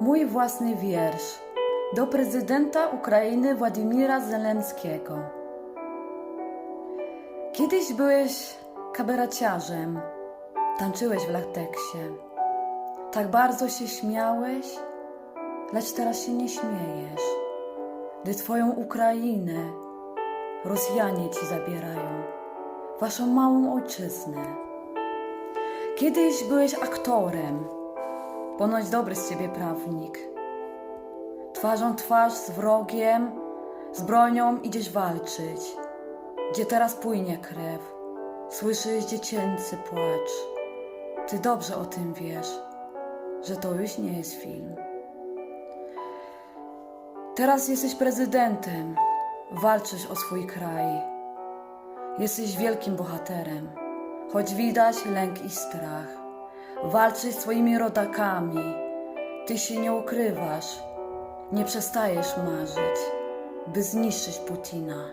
Mój własny wiersz do prezydenta Ukrainy Władimira Zelenskiego. Kiedyś byłeś kabareciarzem, tańczyłeś w lateksie. Tak bardzo się śmiałeś, lecz teraz się nie śmiejesz, gdy twoją Ukrainę Rosjanie ci zabierają, waszą małą ojczyznę. Kiedyś byłeś aktorem, ponoć dobry z ciebie prawnik. Twarzą twarz z wrogiem, z bronią idziesz walczyć. Gdzie teraz płynie krew, słyszysz dziecięcy płacz. Ty dobrze o tym wiesz, że to już nie jest film. Teraz jesteś prezydentem, walczysz o swój kraj. Jesteś wielkim bohaterem, choć widać lęk i strach. Walczysz swoimi rodakami, ty się nie ukrywasz, nie przestajesz marzyć, by zniszczyć Putina.